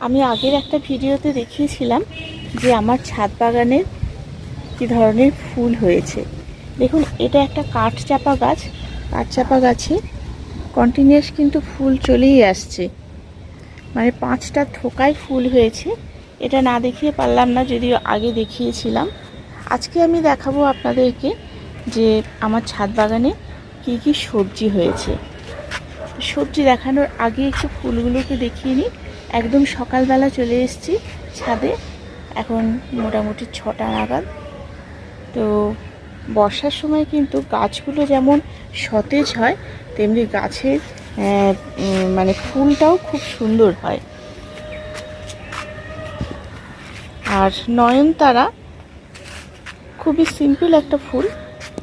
আমি আগের একটা ভিডিওতে দেখিয়েছিলাম যে আমার ছাদ বাগানের কী ধরনের ফুল হয়েছে। দেখুন, এটা একটা কাঠ চাপা গাছ। কাঠ চাপা গাছে কন্টিনিউয়াস কিন্তু ফুল চলেই আসছে। মানে পাঁচটা থোকায় ফুল হয়েছে। এটা না দেখিয়ে পারলাম না, যদিও আগে দেখিয়েছিলাম। আজকে আমি দেখাবো আপনাদেরকে যে আমার ছাদ বাগানে কী কী সবজি হয়েছে। সবজি দেখানোর আগে একটু ফুলগুলোকে দেখিয়ে নিই। একদম সকালবেলা চলে এসেছি ছাদে। এখন মোটামুটি ছটা নাগাদ। তো বর্ষার সময় কিন্তু গাছগুলো যেমন সতেজ হয়, তেমনি গাছের মানে ফুলটাও খুব সুন্দর হয়। আর নয়নতারা খুবই সিম্পল একটা ফুল,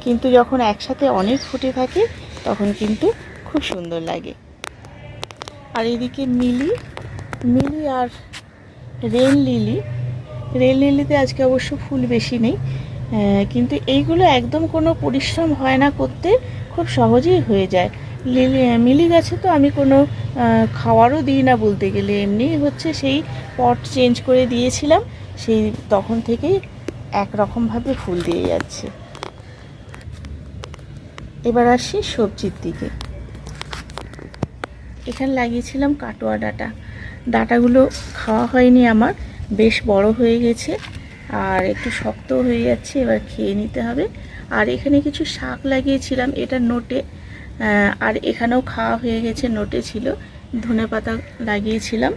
কিন্তু যখন একসাথে অনেক ফুটে থাকে, তখন কিন্তু খুব সুন্দর লাগে। আর এদিকে মিলি মিলি আর রেন লিলি। রেন লিলিতে আজকে অবশ্য ফুল বেশি নেই কিন্তু এইগুলো একদম কোনো পরিশ্রম হয় না করতে, খুব সহজেই হয়ে যায়। লিলি মিলি গাছে তো আমি কোনো খাওয়ারও দিই না বলতে গেলে, এমনি হচ্ছে সেই পট চেঞ্জ করে দিয়েছিলাম, সেই তখন থেকেই একরকমভাবে ফুল দিয়ে যাচ্ছে। এবার আসি সবজির দিকে। এখানে লাগিয়েছিলাম কাটোয়া ডাটা। ডাটাগুলো খাওয়া হয়নি আমার, বেশ বড় হয়ে গেছে, আর একটু শক্ত হয়ে যাচ্ছে, এবার খেয়ে নিতে হবে। আর এখানে কিছু শাক লাগিয়েছিলাম, এটা নোটে আর এখানেও খাওয়া হয়ে গেছে, নোটে ছিল, ধনে পাতা লাগিয়েছিলাম।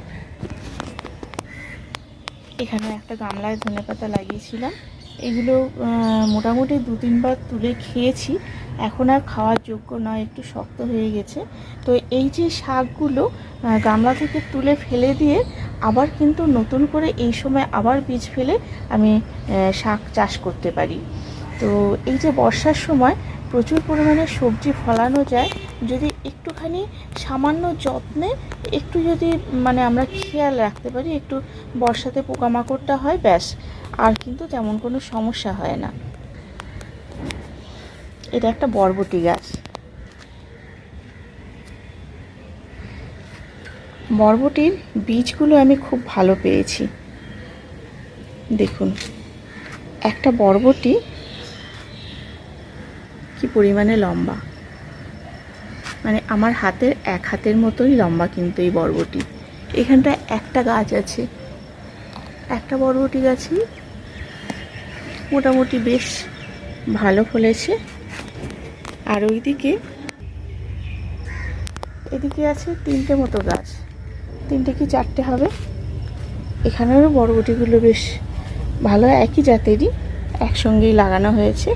এখানে একটা গামলায় ধনে পাতা লাগিয়েছিলাম। এগুলো মোটামুটি দু তিনবার তুলে খেয়েছি এখন আর খাওয়ার যোগ্য নয়, একটু শক্ত হয়ে গেছে। তো এই যে শাকগুলো গামলা থেকে তুলে ফেলে দিয়ে আবার কিন্তু নতুন করে এই সময় আবার বীজ ফেলে আমি শাক চাষ করতে পারি। তো এই যে বর্ষার সময় প্রচুর পরিমাণে সবজি ফলানো যায়, যদি একটুখানি সামান্য যত্নে একটু যদি মানে আমরা খেয়াল রাখতে পারি, একটু বর্ষাতে পোকামাকড়টা হয়, ব্যাস, আর কিন্তু তেমন কোনো সমস্যা হয় না। এটা একটা বরবটি গাছ। বরবটির বীজগুলো আমি খুব ভালো পেয়েছি। দেখুন, একটা বরবটি কি পরিমাণে লম্বা। মানে আমার হাতের এক হাতের মতোই লম্বা কিন্তু এই বরবটি। এখানটা একটা গাছ আছে। একটা বরবটি গাছই মোটামুটি বেশ ভালো ফলেছে। আর ওইদিকে এদিকে আছে তিনটে মতো গাছ। তিনটে কি চারটে হবে? এখানেও বরবটিগুলো বেশ ভালো, একই জাতেরই, একসঙ্গেই লাগানো হয়েছে।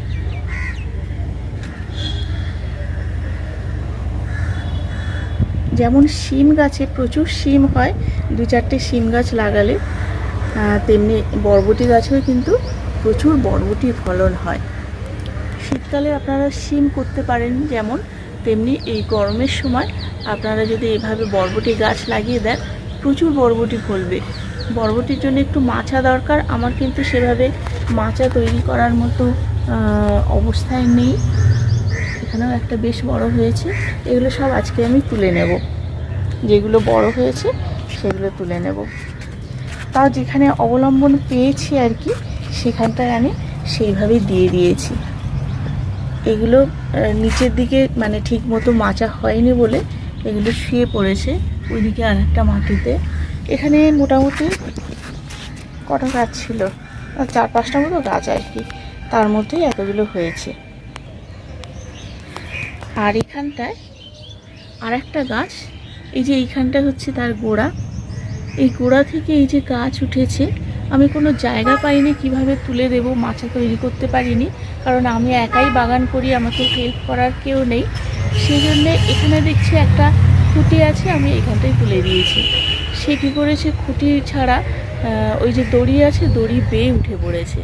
যেমন শিম গাছে প্রচুর শিম হয়, দু চারটে শিম গাছ লাগালে তেমনি বরবটি গাছেও কিন্তু প্রচুর বরবটি ফলন হয়। শীতকালে আপনারা শিম করতে পারেন যেমন তেমনি এই গরমের সময় আপনারা যদি এভাবে বরবটি গাছ লাগিয়ে দেন, প্রচুর বরবটি ফলবে। বরবটির জন্য একটু মাচা দরকার, আমার কিন্তু সেভাবে মাচা তৈরি করার মতো অবস্থায় নেই। এখানেও একটা বেশ বড় হয়েছে, এগুলো সব আজকে আমি তুলে নেব। যেগুলো বড় হয়েছে, সেগুলো তুলে নেব। তাও যেখানে অবলম্বন পেয়েছি আর কি, সেখানটায় আমি সেইভাবেই দিয়ে দিয়েছি। এগুলো নিচের দিকে মানে ঠিক মতো মাচা হয়নি বলে এগুলো শুয়ে পড়েছে। ওইদিকে আর একটা মাটিতে। এখানে মোটামুটি কটা গাছ ছিল? চার পাঁচটা মতো গাছ আর কি। তার মধ্যেই এতগুলো হয়েছে। আর এখানটায় আর একটা গাছ। এই যে এইখানটা হচ্ছে তার গোড়া। এই গোড়া থেকে এই যে গাছ উঠেছে, আমি কোনো জায়গা পাইনি, কীভাবে তুলে দেব, মাচা তৈরি করতে পারিনি। কারণ আমি একাই বাগান করি, আমাকে হেল্প করার কেউ নেই। সেই জন্যে এখানে দেখছি একটা খুঁটি আছে, আমি এখানটায় তুলে দিয়েছি। সে কী করেছে? খুঁটি ছাড়া ওই যে দড়ি আছে, দড়ি বেয়ে উঠে পড়েছে।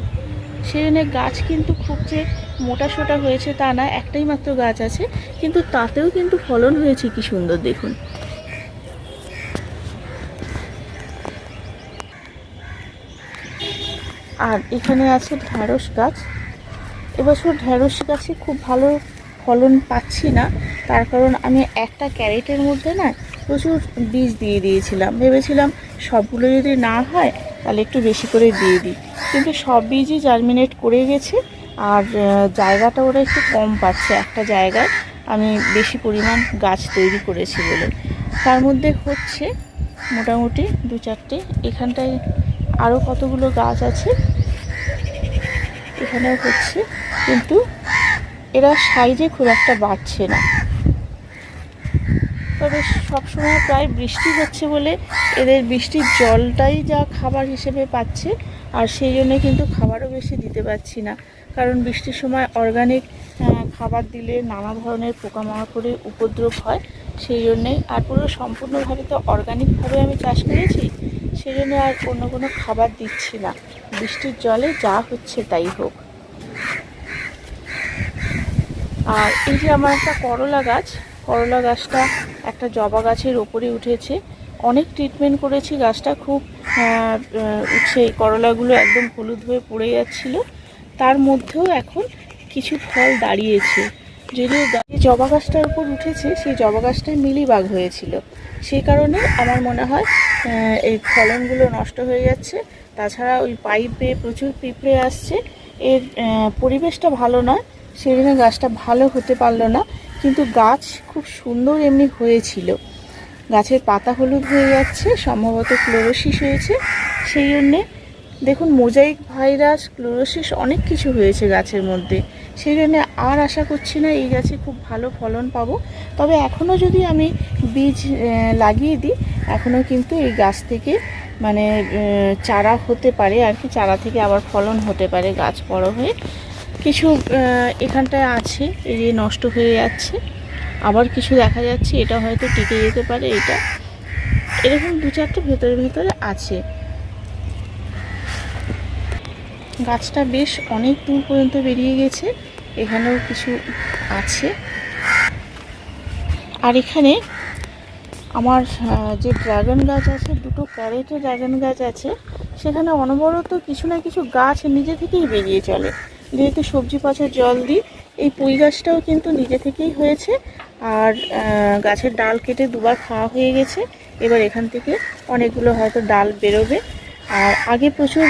সেই জন্য গাছ কিন্তু খুব যে মোটা সোটা হয়েছে তা না, একটাই মাত্র গাছ আছে, কিন্তু তাতেও কিন্তু ফলন হয়েছে কি সুন্দর, দেখুন। আর এখানে আছে ঢ্যাঁড়স গাছ। এবছর ঢ্যাঁড়স গাছে খুব ভালো ফলন পাচ্ছি না। তার কারণ আমি একটা ক্যারেটের মধ্যে না প্রচুর বীজ দিয়ে দিয়েছিলাম। ভেবেছিলাম সবগুলো যদি না হয়, তাহলে একটু বেশি করে দিয়ে দিই। কিন্তু সব বীজই জার্মিনেট করে গেছে আর জায়গাটা ওরা একটু কম পাচ্ছে। একটা জায়গায় আমি বেশি পরিমাণ গাছ তৈরি করেছি বলে। তার মধ্যে হচ্ছে মোটামুটি দু চারটে। এখানটায় আরও কতগুলো গাছ আছে? এখানেও হচ্ছে, কিন্তু এরা সাইজে খুব একটা বাড়ছে না। তবে সবসময় প্রায় বৃষ্টি হচ্ছে বলে এদের বৃষ্টির জলটাই যা খাবার হিসেবে পাচ্ছে, আর সেই জন্যে কিন্তু খাবারও বেশি দিতে পারছি না। কারণ বৃষ্টির সময় অর্গানিক খাবার দিলে নানা ধরনের পোকামাকড়ের উপদ্রব হয়, সেই জন্যে আর পুরো সম্পূর্ণভাবে তো অর্গানিকভাবে আমি চাষ করেছি। সেই জন্য আর অন্য কোনো খাবার দিচ্ছি না। বৃষ্টির জলে যা হচ্ছে তাই হোক। আর এই যে আমার একটা করলা গাছ, করলা গাছটা একটা জবা গাছের ওপরে উঠেছে। অনেক ট্রিটমেন্ট করেছি, গাছটা খুব সেই করলাগুলো একদম হলুদ হয়ে পড়ে যাচ্ছিল। তার মধ্যেও এখন কিছু ফল দাঁড়িয়েছে। যদিও জবা গাছটার উপর উঠেছে, সেই জবা গাছটায় মিলিবাগ হয়েছিল। সেই কারণে আমার মনে হয় এই ফলনগুলো নষ্ট হয়ে যাচ্ছে। তাছাড়া ওই পাইপে প্রচুর পিঁপড়ে আসছে। এর পরিবেশটা ভালো নয় সেই জন্য গাছটা ভালো হতে পারল না। কিন্তু গাছ খুব সুন্দর এমনি হয়েছিল। গাছের পাতা হলুদ হয়ে যাচ্ছে, সম্ভবত ক্লোরোসিস হয়েছে। সেই জন্যে দেখুন, মোজাইক ভাইরাস, ক্লোরোসিস অনেক কিছু হয়েছে গাছের মধ্যে। সেই জন্যে আর আশা করছি না এই গাছে খুব ভালো ফলন পাবো। তবে এখনও যদি আমি বীজ লাগিয়ে দিই এখনও কিন্তু এই গাছ থেকে মানে চারা হতে পারে আর কি, চারা থেকে আবার ফলন হতে পারে গাছ বড় হয়ে। কিছু এখানটায় আছে, এই নষ্ট হয়ে যাচ্ছে। আবার কিছু দেখা যাচ্ছে, এটা হয়তো টিকে যেতে পারে, এটা। এরকম দু চারটে ভেতরে ভেতরে আছে। গাছটা বেশ অনেক দূর পর্যন্ত বেরিয়ে গেছে, এখানেও কিছু আছে। আর এখানে আমার যে ড্রাগন গাছ আছে, দুটো ক্যারেটে ড্রাগন গাছ আছে, সেখানে অনবরত কিছু না কিছু গাছ নিজে থেকেই বেরিয়ে চলে। যেহেতু সবজি পাচার জল দিই, এই পুঁই গাছটাও কিন্তু নিজে থেকেই হয়েছে। আর গাছের ডাল কেটে দুবার খাওয়া হয়ে গেছে। এবার এখান থেকে অনেকগুলো হয়তো ডাল বেরোবে। আর আগে প্রচুর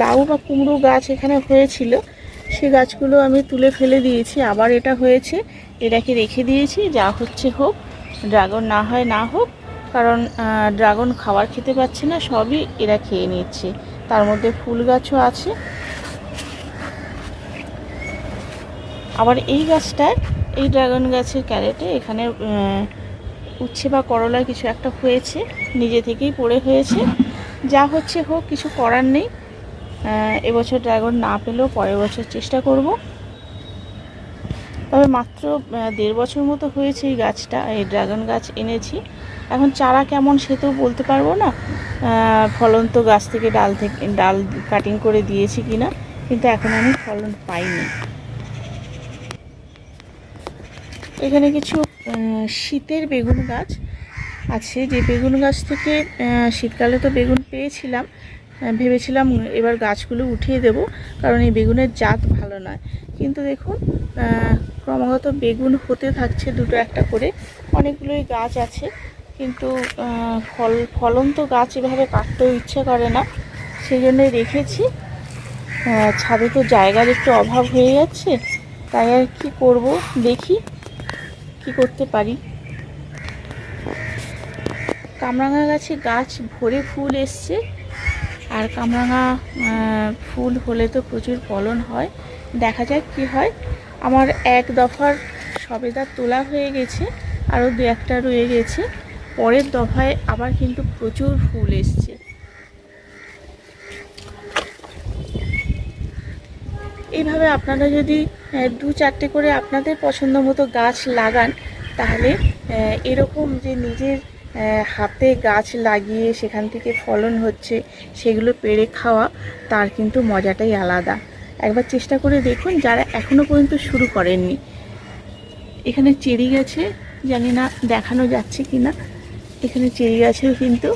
লাউ বা কুমড়ো গাছ এখানে হয়েছিল। সে গাছগুলো আমি তুলে ফেলে দিয়েছি। আবার এটা হয়েছে। এটাকে রেখে দিয়েছি। যা হচ্ছে হোক। ড্রাগন না হয়, না হোক, কারণ ড্রাগন খাবার খেতে পাচ্ছে না, সবই এরা খেয়ে নিচ্ছে। তার মধ্যে ফুল গাছও আছে। আবার এই গাছটায়, এই ড্রাগন গাছের ক্যারেটে এখানে উচ্ছে বা করলা কিছু একটা হয়েছে, নিজে থেকেই পড়ে হয়েছে। যা হচ্ছে হোক, কিছু করার নেই। এবছর ড্রাগন না পেলেও পরের বছর চেষ্টা করব। তবে মাত্র দেড় বছর মতো হয়েছে এই গাছটা এই ড্রাগন গাছ এনেছি। এখন চারা কেমন সে তো বলতে পারব না। আহ, ফলন তো গাছ থেকে ডাল থেকে ডাল কাটিং করে দিয়েছি কিনা কিন্তু এখন আমি ফলন পাইনি। এখানে কিছু শীতের বেগুন গাছ আছে। যে বেগুন গাছ থেকে শীতকালে তো বেগুন পেয়েছিলাম ভেবেছিলাম এবার গাছগুলো উঠিয়ে দেব কারণ এই বেগুনের জাত ভালো নয়। কিন্তু দেখুন ক্রমাগত বেগুন হতে থাকছে দুটো একটা করে। অনেকগুলোই গাছ আছে, কিন্তু ফল, ফলন তো গাছ এভাবে কাটতেও ইচ্ছে করে না। সেই জন্যই রেখেছি। ছাদে তো জায়গার একটু অভাব হয়ে যাচ্ছে, তাই আর কি করব? দেখি কি করতে পারি। কামরাঙা গাছে গাছ ভরে ফুল এসছে, আর কামরাঙা ফুল হলে তো প্রচুর ফলন হয়। দেখা যাক কি হয়। আমার এক দফার সবেদা তোলা হয়ে গেছে, আরও দু একটা রয়ে গেছে। পরের দফায় আবার কিন্তু প্রচুর ফুল এসছে। এইভাবে আপনারা যদি দু চারটে করে আপনাদের পছন্দ মতো গাছ লাগান, তাহলে এরকম যে নিজের হাতে গাছ লাগিয়ে সেখান থেকে ফলন হচ্ছে, সেগুলো পেড়ে খাওয়া, তার কিন্তু মজাটাই আলাদা। একবার চেষ্টা করে দেখুন, যারা এখনও পর্যন্ত শুরু করেননি। এখানে চেরি গেছে, জানি না দেখানো যাচ্ছে কি না এখানে চেরি গাছেও কিন্তু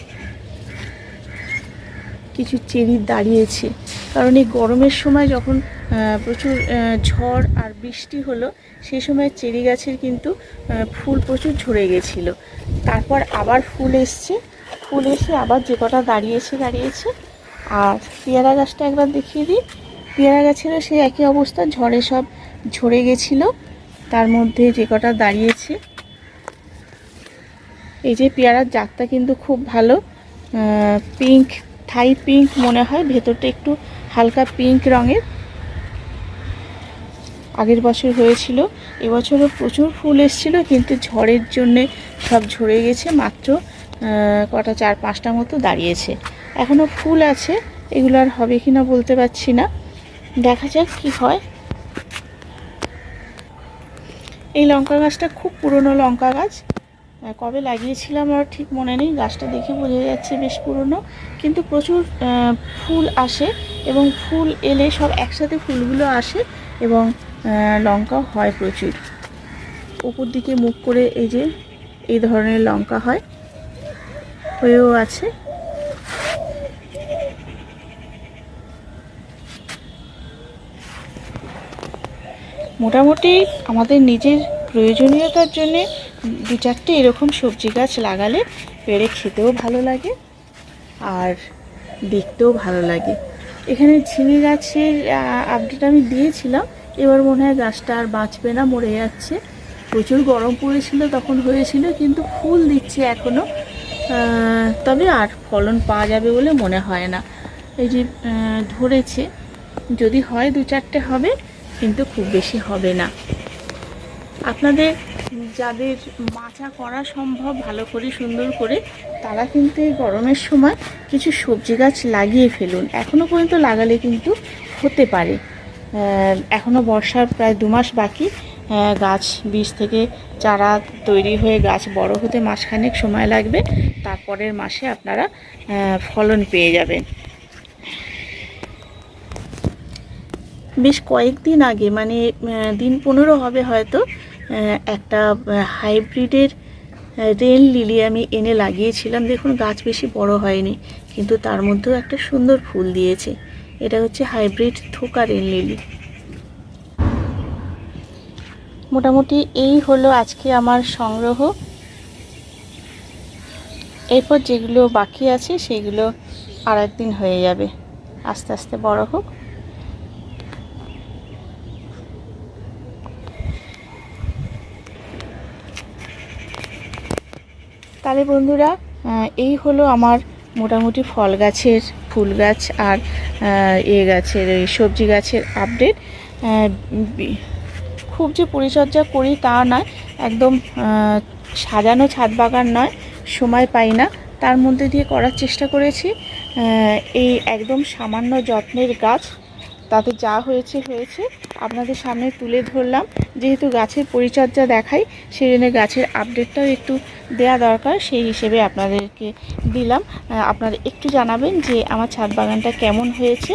কিছু চেরি দাঁড়িয়েছে। কারণ এই গরমের সময় যখন প্রচুর ঝড় আর বৃষ্টি হলো, সেই সময় চেরি গাছের কিন্তু ফুল প্রচুর ঝরে গেছিল। তারপর আবার ফুল এসছে। ফুল এসে আবার যে কটা দাঁড়িয়েছে দাঁড়িয়েছে। আর পেয়ারা গাছটা একবার দেখিয়ে দিই। পেয়ারা গাছেরও সেই একই অবস্থা, ঝড়ে সব ঝরে গেছিল। তার মধ্যে যে কটা দাঁড়িয়েছে। এই যে পেয়ারার জাতটা কিন্তু খুব ভালো। পিঙ্ক থাই পিঙ্ক মনে হয়, ভেতরটা একটু হালকা পিঙ্ক রঙের। আগের বছর হয়েছিল, এবছরও প্রচুর ফুল এসেছিল, কিন্তু ঝড়ের জন্যে সব ঝরে গেছে, মাত্র কটা চার পাঁচটা মতো দাঁড়িয়েছে। এখনও ফুল আছে, এগুলো আর হবে কি না বলতে পারছি না। দেখা যাক কি হয়। এই লঙ্কা গাছটা খুব পুরনো লঙ্কা গাছ। কবে লাগিয়েছিলাম আর ঠিক মনে নেই। গাছটা দেখে বোঝা যাচ্ছে বেশ পুরনো। কিন্তু প্রচুর ফুল আসে এবং ফুল এলে সব একসাথে ফুলগুলো আসে এবং লঙ্কা হয় প্রচুর। উপর দিকে মুখ করে এই যে, এই ধরনের লঙ্কা হয়। হয়েও আছে। মোটামুটি আমাদের নিজের প্রয়োজনীয়তার জন্যে দু চারটে এরকম সবজি গাছ লাগালে পেড়ে খেতেও ভালো লাগে আর দেখতেও ভালো লাগে। এখানে ঝিঙে গাছের আপডেট আমি দিয়েছিলাম। এবার মনে হয় গাছটা আর বাঁচবে না, মরে যাচ্ছে। প্রচুর গরম পড়েছিল, তখন হয়েছিল, কিন্তু ফুল দিচ্ছে এখনও তবে আর ফলন পাওয়া যাবে বলে মনে হয় না। এই যে ধরেছে। যদি হয় দু চারটে হবে কিন্তু খুব বেশি হবে না। আপনাদের যাদের মাচা করা সম্ভব ভালো করে সুন্দর করে, তারা কিন্তু এই গরমের সময় কিছু সবজি গাছ লাগিয়ে ফেলুন। এখনও পর্যন্ত লাগালে কিন্তু হতে পারে। এখনও বর্ষার প্রায় দু মাস বাকি। গাছ বীজ থেকে চারা তৈরি হয়ে গাছ বড় হতে মাসখানেক সময় লাগবে। তারপরের মাসে আপনারা ফলন পেয়ে যাবেন। বেশ কয়েকদিন আগে মানে দিন পনেরো হবে হয়তো একটা হাইব্রিডের রেল লিলি আমি এনে লাগিয়েছিলাম। দেখুন, গাছ বেশি বড় হয়নি, কিন্তু তার মধ্যেও একটা সুন্দর ফুল দিয়েছে। এটা হচ্ছে হাইব্রিড থোকা রেল লিলি। মোটামুটি এই হলো আজকে আমার সংগ্রহ। এরপর যেগুলো বাকি আছে, সেগুলো আর একদিন হয়ে যাবে। আস্তে আস্তে বড় হোক। তাহলে বন্ধুরা এই হলো আমার মোটামুটি ফল গাছের, ফুল গাছ আর এ গাছের, এই সবজি গাছের আপডেট খুব যে পরিচর্যা করি তা নয়, একদম সাজানো ছাদ বাগান নয়, সময় পাই না। তার মধ্যে দিয়ে করার চেষ্টা করেছি। এই একদম সামান্য যত্নের গাছ, তাতে যা হয়েছে হয়েছে, আপনাদের সামনে তুলে ধরলাম। যেহেতু গাছের পরিচর্যা দেখাই, সেই জন্য গাছের আপডেটটাও একটু দেয়া দরকার, সেই হিসেবে আপনাদেরকে দিলাম। আপনারা একটু জানাবেন যে আমার ছাদ বাগানটা কেমন হয়েছে।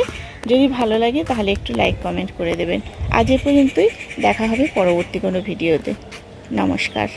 যদি ভালো লাগে তাহলে একটু লাইক কমেন্ট করে দেবেন। আজ এ পর্যন্তই, দেখা হবে পরবর্তী কোনো ভিডিওতে। নমস্কার।